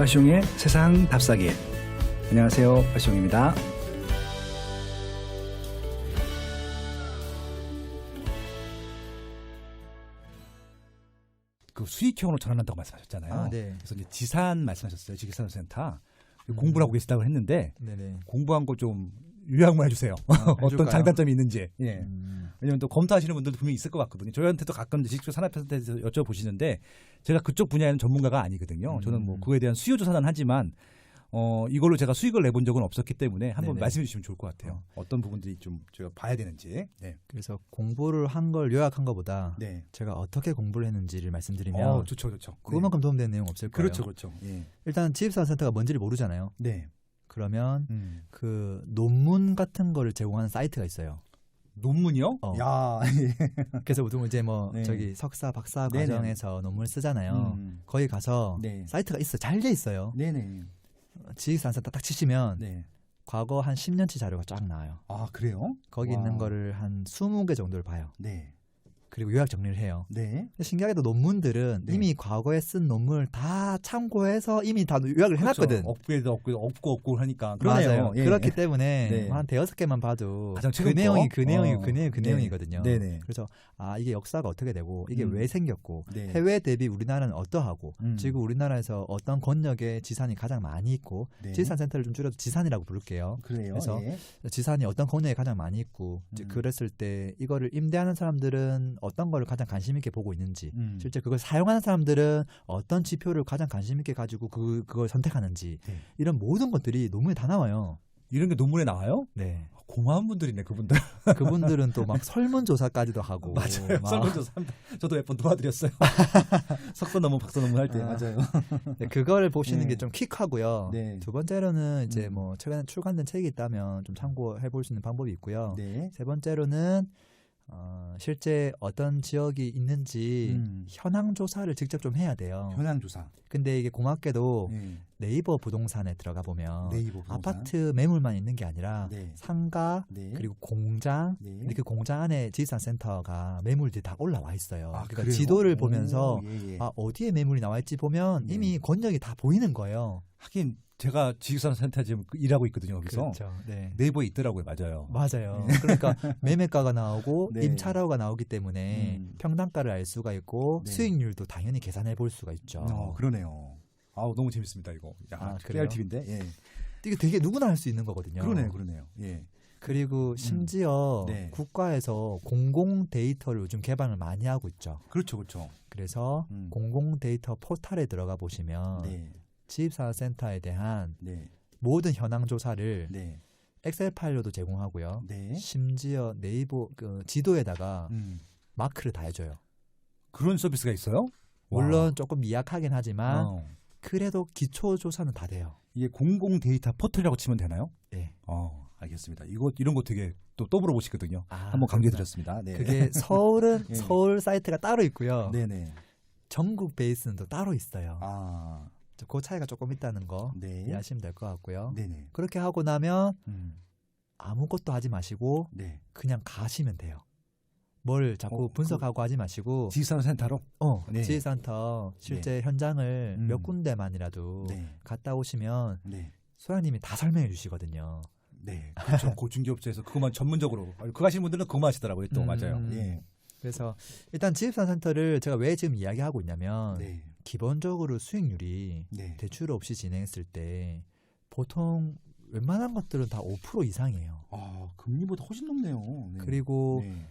빠숑의 세상 답사기. 안녕하세요. 빠숑입니다. 그 수익형으로 전환한다고 말씀하셨잖아요. 아, 네. 그래서 이제 지산 말씀하셨어요. 지산센터 음. 공부를 하고 계시다고 했는데 네네. 공부한 거좀 요약만 해주세요. 어떤 해줄까요? 장단점이 있는지. 예. 음, 왜냐면 또 검토하시는 분들도 분명히 있을 것 같거든요. 저희한테도 가끔 직접 산업센터에서 여쭤보시는데 제가 그쪽 분야에는 전문가가 아니거든요. 저는 뭐 음. 그거에 대한 수요 조사는 하지만 어 이걸로 제가 수익을 내본 적은 없었기 때문에 한번 네네. 말씀해 주시면 좋을 것 같아요. 어 떤 부분들이 좀 제가 봐야 되는지. 네. 그래서 공부를 한 걸 요약한 것보다 네. 제가 어떻게 공부를 했는지를 말씀드리면 어, 좋죠, 좋죠. 그것만큼 도움되는 내용 없을 네. 거예요. 그렇죠, 그렇죠. 예. 일단 지입사센터가 뭔지를 모르잖아요. 네. 그러면 음. 그 논문 같은 거를 제공하는 사이트가 있어요. 논문이요? 어. 야. 그래서 보통 이제 뭐 네. 저기 석사, 박사 네네. 과정에서 논문 쓰잖아요. 음. 거기 가서 네. 사이트가 있어, 잘 돼 있어요. 네네. 지익산센터 딱 치시면 네. 과거 한 10년치 자료가 쫙 나와요. 아 그래요? 거기 와. 있는 거를 한 20개 정도를 봐요. 네. 그리고 요약 정리를 해요. 네. 신기하게도 논문들은 네. 이미 과거에 쓴 논문을 다 참고해서 이미 다 요약을 해놨거든. 업그레이드 업그레이드 없고 없고 하니까 맞아요. 예. 그렇기 때문에 네. 한 대여섯 개만 봐도 가장 그 내용이 거? 그 내용이 어. 그 내용 그 네. 내용이거든요. 네네. 그래서 아 이게 역사가 어떻게 되고 이게 음. 왜 생겼고 네. 해외 대비 우리나라는 어떠하고 음. 지금 우리나라에서 어떤 권역의 지산이 가장 많이 있고 네. 지산 센터를 좀 줄여도 지산이라고 부를게요. 그래요. 그래서 예. 지산이 어떤 권역에 가장 많이 있고 음. 그랬을 때 이거를 임대하는 사람들은 어떤 거를 가장 관심 있게 보고 있는지 음. 실제 그걸 사용하는 사람들은 어떤 지표를 가장 관심 있게 가지고 그 그걸 선택하는지 네. 이런 모든 것들이 논문에 다 나와요. 이런 게 논문에 나와요? 네. 고마운 분들이네 그분들. 그분들은 또 막 설문조사까지도 하고 맞아요. 막 설문조사. 저도 몇 번 도와드렸어요. 석사 논문, 박사 논문 할 때. 아. 맞아요. 네, 그걸 보시는 네. 게좀 킥하고요. 네. 두 번째로는 이제 음. 뭐 최근에 출간된 책이 있다면 좀 참고해 볼 수 있는 방법이 있고요. 네. 세 번째로는 어, 실제 어떤 지역이 있는지 음. 현황 조사를 직접 좀 해야 돼요. 현황 조사. 근데 이게 고맙게도 네. 네이버 부동산에 들어가 보면 네이버 부동산. 아파트 매물만 있는 게 아니라 네. 상가 네. 그리고 공장 네. 근데 그 공장 안에 지산 센터가 매물들이 다 올라와 있어요. 아, 그러니까 그래요? 지도를 오, 보면서 예, 예. 아 어디에 매물이 나와 있지 보면 네. 이미 권역이 다 보이는 거예요. 하긴 제가 지식산센터 지금 일하고 있거든요. 여기서. 그렇죠. 네. 네이버에 있더라고요. 맞아요. 맞아요. 그러니까 매매가가 나오고 네. 임차료가 나오기 때문에 음. 평당가를 알 수가 있고 네. 수익률도 당연히 계산해 볼 수가 있죠. 어, 그러네요. 아우 너무 재밌습니다 이거. 야, 아, 그래요? 팁인데. 예. 이게 되게 누구나 할 수 있는 거거든요. 그러네요, 그러네요. 예. 그리고 심지어 네. 국가에서 공공 데이터를 요즘 개발을 많이 하고 있죠. 그렇죠, 그렇죠. 그래서 음. 공공 데이터 포털에 들어가 보시면 네, 지입사센터에 대한 네, 모든 현황 조사를 네, 엑셀 파일로도 제공하고요. 네. 심지어 네이버 그 지도에다가 음. 마크를 다 해줘요. 그런 서비스가 있어요? 물론 조금 미약하긴 하지만 어. 그래도 기초 조사는 다 돼요. 이게 공공 데이터 포털이라고 치면 되나요? 네. 어, 알겠습니다. 이거 이런 거 되게 또 또보러 보시거든요. 아, 한번 강조드렸습니다. 네. 그게 서울은 예. 서울 사이트가 따로 있고요. 네, 네. 전국 베이스는 또 따로 있어요. 아, 그 차이가 조금 있다는 거 네. 이해하시면 될 것 같고요. 네, 네. 그렇게 하고 나면 음. 아무것도 하지 마시고 네. 그냥 가시면 돼요. 뭘 자꾸 어, 분석하고 하지 마시고 지식산센터로? 어, 네. 지휘센터 실제 현장을 음. 몇 군데만이라도 네. 갔다 오시면 네. 소장님이 다 설명해 주시거든요. 네. 그렇죠. 고중기업체에서 그것만 전문적으로 그거 하시는 분들은 그거만 하시더라고요. 또 음. 맞아요. 예. 그래서 일단 지입산센터를 제가 왜 지금 이야기하고 있냐면 네. 기본적으로 수익률이 네. 대출 없이 진행했을 때 보통 웬만한 것들은 다 5% 이상이에요. 아, 금리보다 훨씬 높네요. 네. 그리고 네.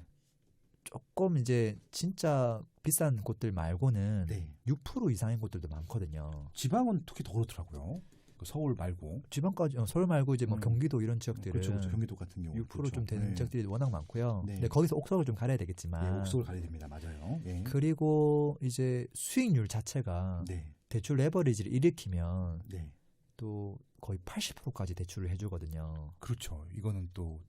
조금 이제 진짜 비싼 곳들 말고는 네. 6% 이상인 곳들도 많거든요. 지방은 특히 더 그렇더라고요. 그 서울 말고. 지방까지 어, 서울 말고 이제 뭐 음. 경기도 이런 지역들은 그렇죠, 그렇죠. 경기도 같은 경우. 6%좀 되는 지역들이 워낙 많고요. 네. 근데 거기서 옥석을 좀 가려야 네, 되겠지만 옥석을 가야 됩니다. 맞아요. 예. 그리고 이제 수익률 자체가 네. 대출 레버리지를 일으키면 네. 또 거의 80%까지 대출을 해주거든요. 그렇죠. 이거는 또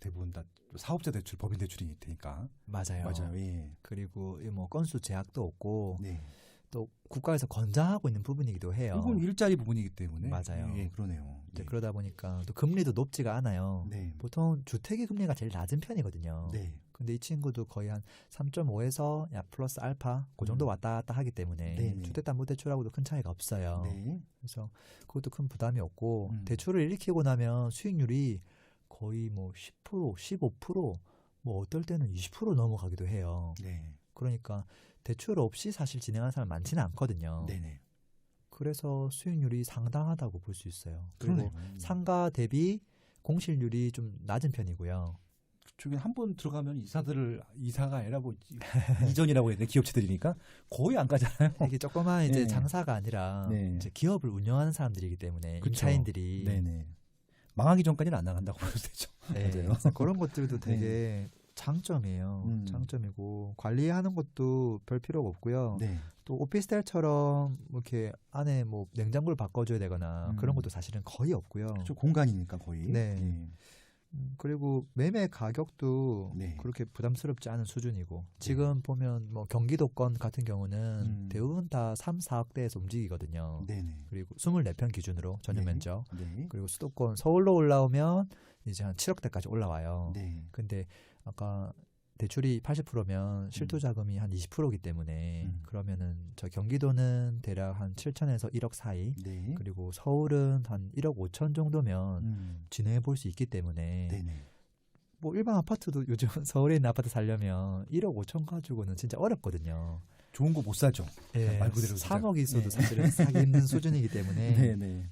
대부분 다 사업자 대출, 법인 대출이 되니까. 맞아요. 맞아요. 예. 그리고 이뭐 건수 제약도 없고 네. 또 국가에서 권장하고 있는 부분이기도 해요. 이건 일자리 부분이기 때문에. 맞아요. 예, 그러네요. 예. 그러다 보니까 또 금리도 높지가 않아요. 네. 보통 주택의 금리가 제일 낮은 편이거든요. 네. 근데 이 친구도 거의 한 3.5에서 야 플러스 알파 그 정도 음. 왔다 갔다 하기 때문에 네네. 주택담보대출하고도 큰 차이가 없어요. 네. 그래서 그것도 큰 부담이 없고 음. 대출을 일으키고 나면 수익률이 거의 뭐 10%, 15%뭐 어떨 때는 20% 넘어가기도 해요. 네. 그러니까 대출 없이 사실 진행하는 사람 많지는 않거든요. 네네. 그래서 수익률이 상당하다고 볼 수 있어요. 그리고 그러네요. 상가 대비 공실률이 좀 낮은 편이고요. 그쪽에 한 번 들어가면 이사들을 이사가 아니라 뭐 이전이라고 해야 돼 기업체들이니까 거의 안 가잖아요. 이게 조그만 이제 네. 장사가 아니라 네. 이제 기업을 운영하는 사람들이기 때문에 그쵸. 임차인들이 네네. 망하기 전까지는 안 나간다고 봐도 되죠. 네, 그런 것들도 되게 장점이에요. 음. 장점이고 관리하는 것도 별 필요가 없고요. 네. 또 오피스텔처럼 뭐 이렇게 안에 뭐 냉장고를 바꿔줘야 되거나 음. 그런 것도 사실은 거의 없고요. 저 공간이니까 거의. 네. 네. 음, 그리고 매매 가격도 네. 그렇게 부담스럽지 않은 수준이고 지금 보면 뭐 경기도권 같은 경우는 음. 대부분 다 3, 4억대에서 움직이거든요. 네네. 그리고 24평 기준으로 전용 네. 면적. 네. 그리고 수도권 서울로 올라오면 이제 한 7억대까지 올라와요. 네. 근데 아까 대출이 80%면 실투 자금이 한 20%이기 때문에 음. 그러면은 저 경기도는 대략 한 7천에서 1억 사이 네. 그리고 서울은 한 1억 5천 정도면 음. 진행해 볼 수 있기 때문에 네네. 뭐 일반 아파트도 요즘 서울에 있는 아파트 살려면 1억 5천 가지고는 진짜 어렵거든요. 좋은 거 못 사죠. 예, 말 그대로 진짜. 3억이 있어도 네. 사실은 사기 힘든 수준이기 때문에 네네.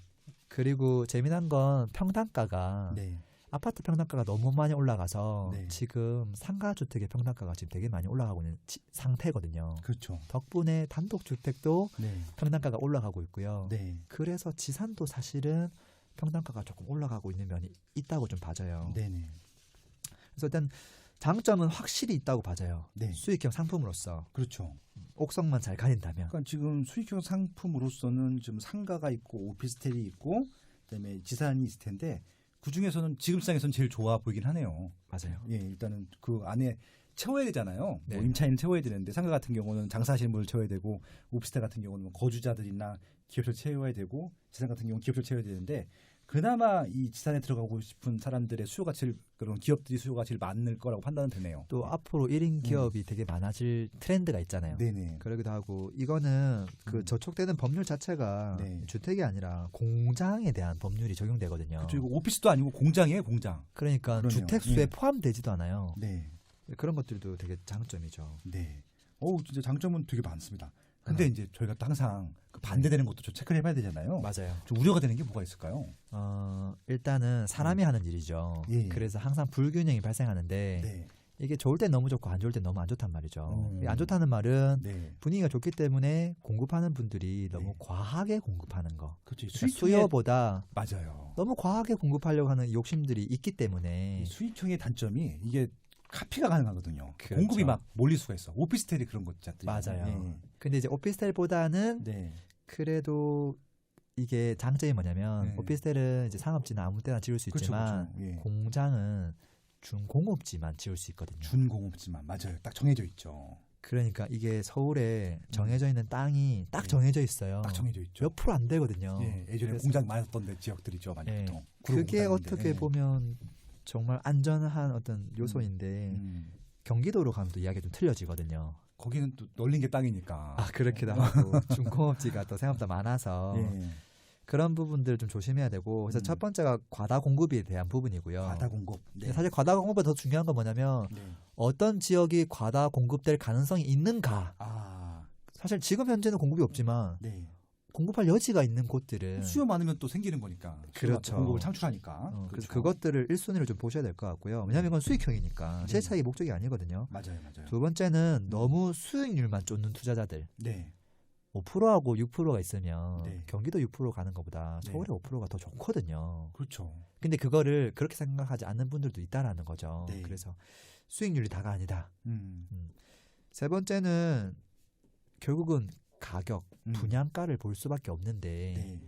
그리고 재미난 건 평당가가 네. 아파트 평당가가 너무 많이 올라가서 네. 지금 상가 주택의 평당가가 지금 되게 많이 올라가고 있는 지- 상태거든요. 그렇죠. 덕분에 단독 주택도 네. 평당가가 올라가고 있고요. 네. 그래서 지산도 사실은 평당가가 조금 올라가고 있는 면이 있다고 좀 봐져요. 네네. 그래서 일단 장점은 확실히 있다고 봐져요. 네. 수익형 상품으로서 그렇죠. 옥성만 잘 가린다면. 그러니까 지금 수익형 상품으로서는 지금 상가가 있고 오피스텔이 있고 그다음에 지산이 있을 텐데 그 중에서는 지금 시장에서는 제일 좋아 보이긴 하네요. 맞아요. 예, 일단은 그 안에 채워야 되잖아요. 네. 뭐 임차인 채워야 되는데 상가 같은 경우는 장사하시는 분을 채워야 되고 오피스텔 같은 경우는 뭐 거주자들이나 기업들 채워야 되고 지산 같은 경우는 기업들 채워야 되는데 그나마 이 지산에 들어가고 싶은 사람들의 수요가 제일 그런 기업들이 수요가 제일 많을 거라고 판단은 되네요. 또 앞으로 1인 기업이 되게 많아질 트렌드가 있잖아요. 네네. 그러기도 하고 이거는 그 음. 저촉되는 법률 자체가 네. 주택이 아니라 공장에 대한 법률이 적용되거든요. 그렇죠. 이거 오피스도 아니고 공장이에요, 공장. 그러니까 그러네요. 주택 수에 예. 포함되지도 않아요. 네. 그런 것들도 되게 장점이죠. 네. 어우, 진짜 장점은 되게 많습니다. 근데 네. 이제 저희가 또 항상 그 반대되는 것도 좀 체크를 해봐야 되잖아요. 맞아요. 좀 우려가 되는 게 뭐가 있을까요? 어, 일단은 사람이 하는 일이죠. 음. 예. 그래서 항상 불균형이 발생하는데 네. 이게 좋을 땐 너무 좋고 안 좋을 땐 너무 안 좋단 말이죠. 음. 이안 좋다는 말은 네. 분위기가 좋기 때문에 공급하는 분들이 너무 네. 과하게 공급하는 거. 그렇죠. 그러니까 수요보다 맞아요. 너무 과하게 공급하려고 하는 욕심들이 있기 때문에 이 수익형의 단점이 이게 카피가 가능하거든요. 그렇죠. 공급이 막 몰릴 수가 있어. 오피스텔이 그런 것들이 맞아요. 근데 이제 오피스텔보다는 네. 네. 그래도 이게 장점이 뭐냐면 네. 오피스텔은 이제 상업지는 아무 때나 지을 수 그렇죠, 있지만 그렇죠. 예. 공장은 준공업지만 지을 수 있거든요. 준공업지만 맞아요. 딱 정해져 있죠. 그러니까 이게 서울에 정해져 있는 땅이 딱 네. 정해져 있어요. 딱 정해져 있죠. 몇 프로 안 되거든요. 예, 예전에 공장 많았던 데 지역들이죠, 많이 예. 보통. 그게. 어떻게 보면 정말 안전한 어떤 요소인데 음. 경기도로 가면 또 이야기가 좀 틀려지거든요. 거기는 또 널린 게 땅이니까. 아 그렇기도 하고 중공업지가 또 생각보다 많아서 예. 그런 부분들 좀 조심해야 되고 그래서 음. 첫 번째가 과다 공급에 대한 부분이고요. 과다 공급. 네. 사실 과다 공급보다 더 중요한 건 뭐냐면 네. 어떤 지역이 과다 공급될 가능성이 있는가. 아, 사실 지금 현재는 공급이 없지만 네. 공급할 여지가 있는 곳들은 수요 많으면 또 생기는 거니까. 네. 그렇죠. 또 공급을 창출하니까. 어, 그래서 그렇죠. 그것들을 1순위로 좀 보셔야 될 것 같고요. 왜냐하면 이건 수익형이니까 네. 실차익이 목적이 아니거든요. 맞아요, 맞아요. 두 번째는 너무 수익률만 쫓는 투자자들 네. 5%하고 6%가 있으면 네. 경기도 6% 가는 것보다 네. 서울의 5%가 더 좋거든요. 그렇죠. 근데 그거를 그렇게 생각하지 않는 분들도 있다라는 거죠. 네. 그래서 수익률이 다가 아니다. 음. 세 번째는 결국은 가격, 음. 분양가를 볼 수밖에 없는데 네.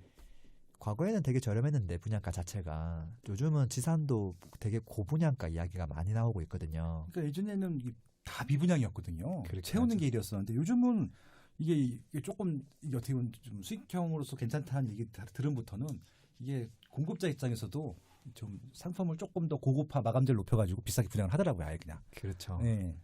과거에는 되게 저렴했는데 분양가 자체가 요즘은 지산도 되게 고분양가 이야기가 많이 나오고 있거든요. 그러니까 예전에는 다 미분양이었거든요. 그렇게 채우는. 게 일이었었는데 요즘은 이게, 이게 조금 이게 어떻게 보면 좀 수익형으로서 괜찮다는 얘기 다- 들음부터는 이게 공급자 입장에서도 좀 상품을 조금 더 고급화 마감재를 높여가지고 비싸게 분양을 하더라고요. 아예 그냥. 그렇죠. 네.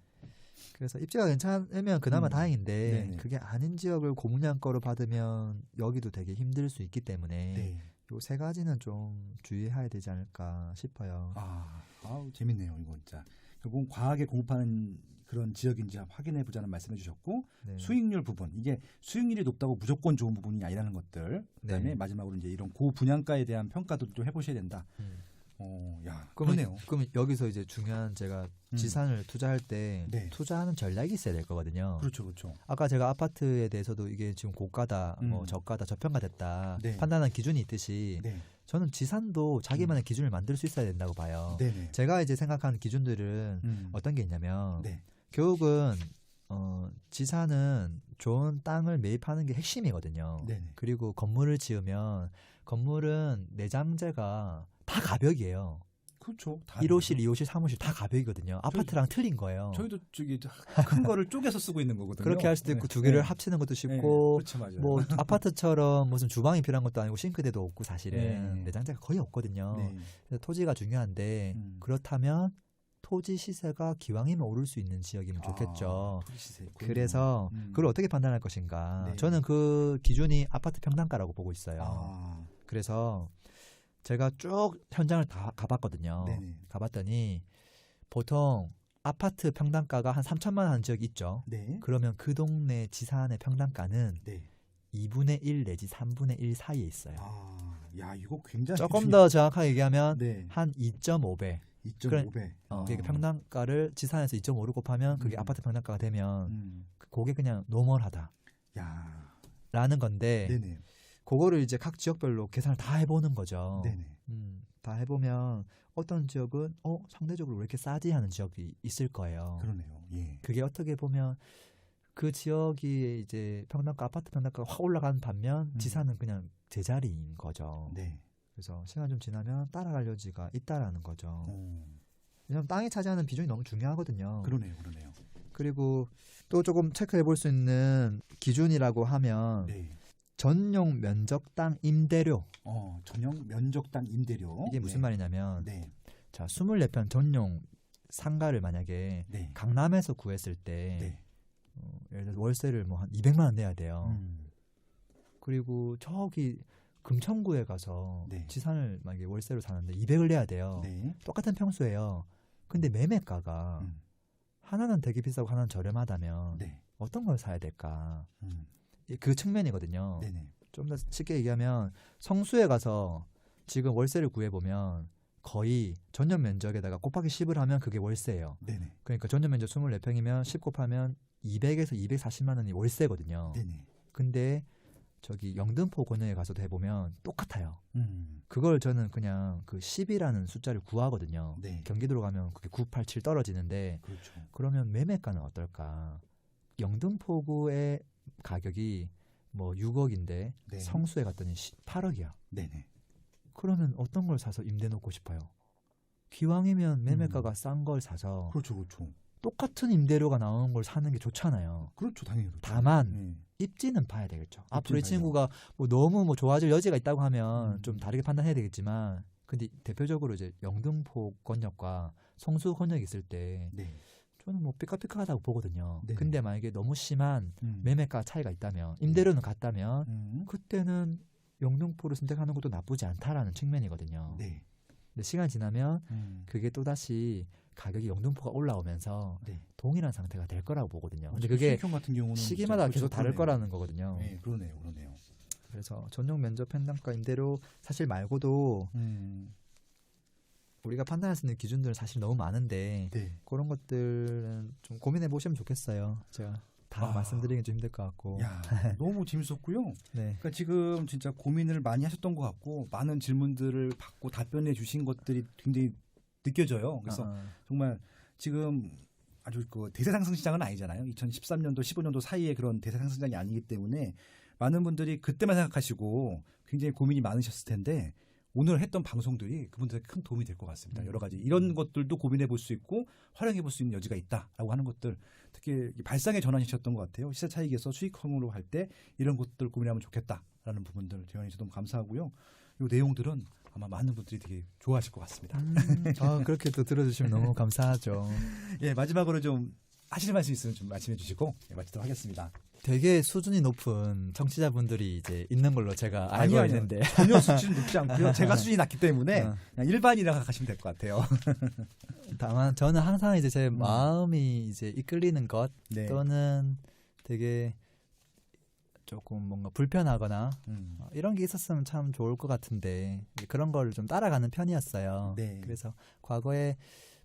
그래서 입지가 괜찮으면 그나마 음. 다행인데 네네. 그게 아닌 지역을 고물량거로 받으면 여기도 되게 힘들 수 있기 때문에 네. 요세 가지는 좀 주의해야 되지 않을까 싶어요. 아, 아우, 재밌네요. 이거 진짜. 결국은 과하게 공급하는 그런 지역인지 확인해 보자는 말씀해 주셨고 네. 수익률 부분 이게 수익률이 높다고 무조건 좋은 부분이 아니라는 것들 그다음에 네. 마지막으로 이제 이런 고분양가에 대한 평가도 좀 해보셔야 된다. 음. 어, 야, 그러면, 그러네요. 그러면 여기서 이제 중요한 제가 음. 지산을 투자할 때 네. 투자하는 전략이 있어야 될 거거든요. 그렇죠, 그렇죠. 아까 제가 아파트에 대해서도 이게 지금 고가다, 뭐 음. 저가다, 저평가됐다 네. 판단하는 기준이 있듯이 네, 저는 지산도 자기만의 기준을 만들 수 있어야 된다고 봐요. 네, 네. 제가 이제 생각하는 기준들은 음. 어떤 게 있냐면 네, 결국은 어, 지산은 좋은 땅을 매입하는 게 핵심이거든요. 네, 네. 그리고 건물을 지으면 건물은 내장재가 다 가벽이에요. 그렇죠. 다 1호실, 2호실, 3호실 다 가벽이거든요. 아파트랑 틀린 거예요. 저희도 저기 큰 거를 쪼개서 쓰고 있는 거거든요. 그렇게 할 수도 있고 네. 두 개를 네. 합치는 것도 네, 쉽고 그렇죠, 맞아요. 뭐 아파트처럼 무슨 주방이 필요한 것도 아니고 싱크대도 없고 사실은 네. 내장재가 거의 없거든요. 네. 그래서 토지가 중요한데 음. 그렇다면 토지 시세가 기왕이면 오를 수 있는 지역이면 좋겠죠. 아, 토지 시세. 그래서 음. 그걸 어떻게 판단할 것인가? 네. 저는 그 기준이 아파트 평당가라고 보고 있어요. 아, 그래서 제가 쭉 현장을 다 가봤거든요. 네네. 가봤더니 보통 아파트 평당가가 한 3천만 원 하는 지역이 있죠. 네. 그러면 그 동네 지산의 평당가는 네. 2분의 1 내지 3분의 1 사이에 있어요. 아, 야 이거 굉장히 조금 더 정확하게 얘기하면 네. 한 2.5배. 2.5배. 어, 그게 평당가를 지산에서 2.5로 곱하면 그게 음. 아파트 평당가가 되면 음. 그게 그냥 노멀하다라는 야. 건데 네네. 그거를 이제 각 지역별로 계산을 다 해보는 거죠. 네네. 음, 다 해보면 어떤 지역은 어 상대적으로 왜 이렇게 싸지 하는 지역이 있을 거예요. 그러네요. 예. 그게 어떻게 보면 그 지역이 이제 평당가 아파트 평당가가 확 올라간 반면 음. 지산은 그냥 제자리인 거죠. 네. 그래서 시간 좀 지나면 따라갈 여지가 있다라는 거죠. 어, 왜냐하면 땅이 차지하는 비중이 너무 중요하거든요. 그러네요. 그러네요. 그리고 또 조금 체크해 볼 수 있는 기준이라고 하면 네. 전용 면적당 임대료 어, 전용 면적당 임대료. 이게 무슨 네. 말이냐면 네. 자 24편 전용 상가를 만약에 네. 강남에서 구했을 때 네. 어, 예를 들어 월세를 뭐 한 200만 원 내야 돼요. 음. 그리고 저기 금천구에 가서 네. 지산을 만약에 월세로 사는데 200을 내야 돼요. 네. 똑같은 평수예요. 근데 매매가가 음. 하나는 되게 비싸고 하나는 저렴하다면 네. 어떤 걸 사야 될까? 음. 이- 그 측면이거든요. 좀 더 쉽게 얘기하면 성수에 가서 지금 월세를 구해 보면 거의 전용 면적에다가 곱하기 10을 하면 그게 월세예요. 네네. 그러니까 전용 면적 24평이면 10 곱하면 200에서 240만 원이 월세거든요. 네네. 근데 저기 영등포 권역에 가서도 해보면 똑같아요. 음. 그걸 저는 그냥 그 10이라는 숫자를 구하거든요. 네. 경기도로 가면 그게 987 떨어지는데 그렇죠. 그러면 매매가는 어떨까? 영등포구의 가격이 뭐 6억인데 네. 성수에 갔더니 8억이야. 네네. 그러면 어떤 걸 사서 임대 놓고 싶어요? 기왕이면 매매가가 음. 싼걸 사서 그렇죠. 그렇죠. 똑같은 임대료가 나오는 걸 사는 게 좋잖아요. 그렇죠. 당연히 그렇죠. 다만 네. 입지는 봐야 되겠죠. 앞으로 이. 친구가 뭐 너무 뭐 좋아질 여지가 있다고 하면 음. 좀 다르게 판단해야 되겠지만 근데 대표적으로 이제 영등포 권역과 성수 권역이 있을 때 네. 저는 뭐 삐까삐까하다고 보거든요. 네네. 근데 만약에 너무 심한 음. 매매가 차이가 있다면 임대료는 같다면 음. 그때는 영등포를 선택하는 것도 나쁘지 않다라는 측면이거든요. 네. 근데 시간 이 지나면 음. 그게 또 다시 가격이 영등포가 올라오면서 네. 동일한 상태가 될 거라고 보거든요. 근데 그렇죠. 그게 시기마다 진짜 계속 다를 그렇죠. 거라는 거거든요. 네, 그러네요. 그러네요. 그래서 전용 면적 편당가 임대료 사실 말고도 음. 우리가 판단할 수 있는 기준들은 사실 너무 많은데 네. 그런 것들은 좀 고민해 보시면 좋겠어요. 제가 다 아. 말씀드리긴 좀 힘들 것 같고. 야, 너무 재밌었고요. 네. 그러니까 지금 진짜 고민을 많이 하셨던 것 같고 많은 질문들을 받고 답변해 주신 것들이 굉장히 느껴져요. 그래서 아, 정말 지금 아주 그 대세 상승 시장은 아니잖아요. 2013년도 15년도 사이에 그런 대세 상승 시장이 아니기 때문에 많은 분들이 그때만 생각하시고 굉장히 고민이 많으셨을 텐데 오늘 했던 방송들이 그분들에게 큰 도움이 될 것 같습니다. 음. 여러 가지 이런 것들도 고민해 볼 수 있고 활용해 볼 수 있는 여지가 있다라고 하는 것들 특히 이 발상의 전환이셨던 것 같아요. 시세 차익에서 수익형으로 할 때 이런 것들 고민하면 좋겠다라는 부분들 대원이 너무 감사하고요. 이 내용들은 아마 많은 분들이 되게 좋아하실 것 같습니다. 음, 아, 그렇게 또 들어주시면 너무 감사하죠. 예, 마지막으로 좀 하실 말씀 있으면 좀 말씀해 주시고 예, 마치도록 하겠습니다. 되게 수준이 높은 청취자분들이 이제 있는 걸로 제가 알고 아니요, 아니요. 있는데. 전혀 수준 높지 않고요. 제가 수준이 낮기 때문에 어. 그냥 일반이라 생각하시면 될 것 같아요. 다만 저는 항상 이제 제 마음이 이제 이끌리는 것 음. 네. 또는 되게 조금 뭔가 불편하거나 음. 어, 이런 게 있었으면 참 좋을 것 같은데 그런 걸 좀 따라가는 편이었어요. 네. 그래서 과거에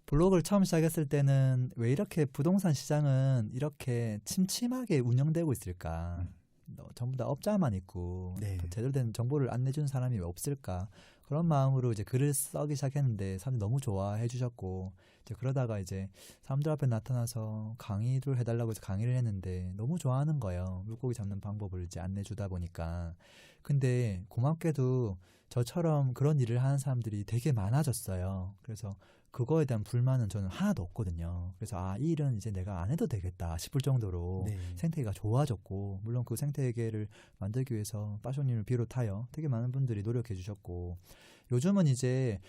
블로그를 처음 시작했을 때는 왜 이렇게 부동산 시장은 이렇게 침침하게 운영되고 있을까? 음. 어, 전부 다 업자만 있고 네. 또 제대로 된 정보를 안 내주는 사람이 왜 없을까? 그런 마음으로 이제 글을 쓰기 시작했는데 사람들이 너무 좋아해 주셨고 이제 그러다가 이제 사람들 앞에 나타나서 강의를 해달라고 해서 강의를 했는데 너무 좋아하는 거예요. 물고기 잡는 방법을 이제 안내 주다 보니까. 근데 고맙게도 저처럼 그런 일을 하는 사람들이 되게 많아졌어요. 그래서 그거에 대한 불만은 저는 하나도 없거든요. 그래서 아, 이 일은 이제 내가 안 해도 되겠다 싶을 정도로 네. 생태계가 좋아졌고 물론 그 생태계를 만들기 위해서 빠쇼님을 비롯하여 되게 많은 분들이 노력해 주셨고 요즘은 이제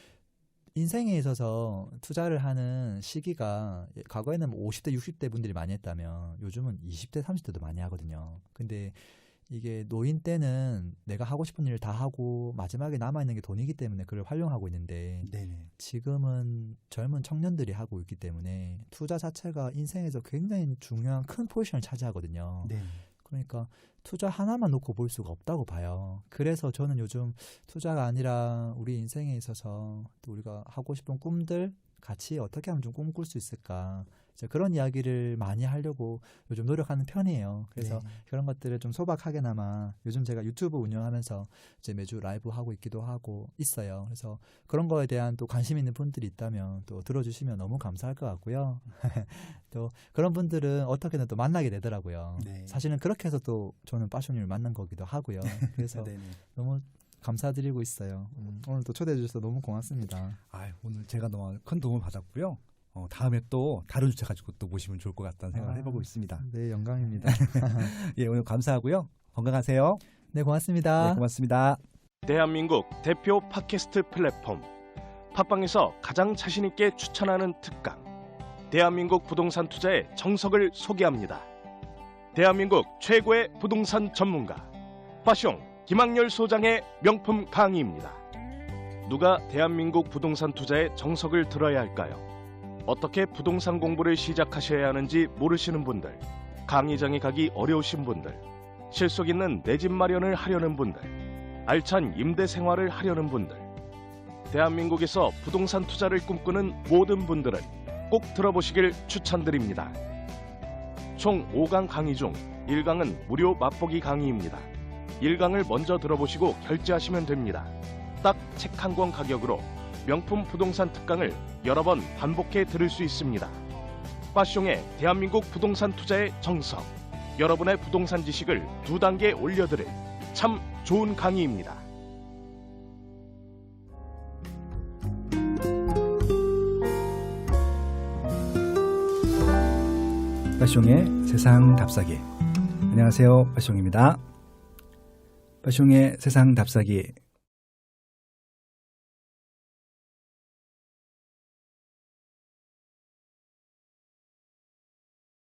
인생에 있어서 투자를 하는 시기가 과거에는 뭐 50대, 60대 분들이 많이 했다면 요즘은 20대, 30대도 많이 하거든요. 근데 이게 노인 때는 내가 하고 싶은 일을 다 하고 마지막에 남아 있는 게 돈이기 때문에 그걸 활용하고 있는데 네네. 지금은 젊은 청년들이 하고 있기 때문에 투자 자체가 인생에서 굉장히 중요한 큰 포지션을 차지하거든요. 네. 그러니까 투자 하나만 놓고 볼 수가 없다고 봐요. 그래서 저는 요즘 투자가 아니라 우리 인생에 있어서 또 우리가 하고 싶은 꿈들 같이 어떻게 하면 좀 꿈꿀 수 있을까 그런 이야기를 많이 하려고 요즘 노력하는 편이에요. 그래서 네. 그런 것들을 좀 소박하게나마 요즘 제가 유튜브 운영하면서 이제 매주 라이브 하고 있기도 하고 있어요. 그래서 그런 거에 대한 또 관심 있는 분들이 있다면 또 들어주시면 너무 감사할 것 같고요. 또 그런 분들은 어떻게든 또 만나게 되더라고요. 네. 사실은 그렇게 해서 또 저는 빠쇼님을 만난 거기도 하고요. 그래서 네네. 너무 감사드리고 있어요. 음, 오늘 또 초대해 주셔서 너무 고맙습니다. 아, 오늘 제가 너무 큰 도움을 받았고요. 어, 다음에 또 다른 주제 가지고 또 모시면 좋을 것 같다는 생각을 아. 해보고 있습니다. 네, 영광입니다. 예, 오늘 감사하고요. 건강하세요. 네, 고맙습니다. 네, 고맙습니다. 대한민국 대표 팟캐스트 플랫폼 팟빵에서 가장 자신 있게 추천하는 특강 대한민국 부동산 투자의 정석을 소개합니다. 대한민국 최고의 부동산 전문가 파숑 김학열 소장의 명품 강의입니다. 누가 대한민국 부동산 투자의 정석을 들어야 할까요? 어떻게 부동산 공부를 시작하셔야 하는지 모르시는 분들, 강의장에 가기 어려우신 분들, 실속 있는 내 집 마련을 하려는 분들, 알찬 임대 생활을 하려는 분들, 대한민국에서 부동산 투자를 꿈꾸는 모든 분들은 꼭 들어보시길 추천드립니다. 총 5강 강의 중 1강은 무료 맛보기 강의입니다. 1강을 먼저 들어보시고 결제하시면 됩니다. 딱 책 한 권 가격으로 명품 부동산 특강을 여러 번 반복해 들을 수 있습니다. 빠숑의 대한민국 부동산 투자의 정석. 여러분의 부동산 지식을 두 단계 올려드릴 참 좋은 강의입니다. 빠숑의 세상 답사기. 안녕하세요. 빠숑입니다. 빠숑의 세상 답사기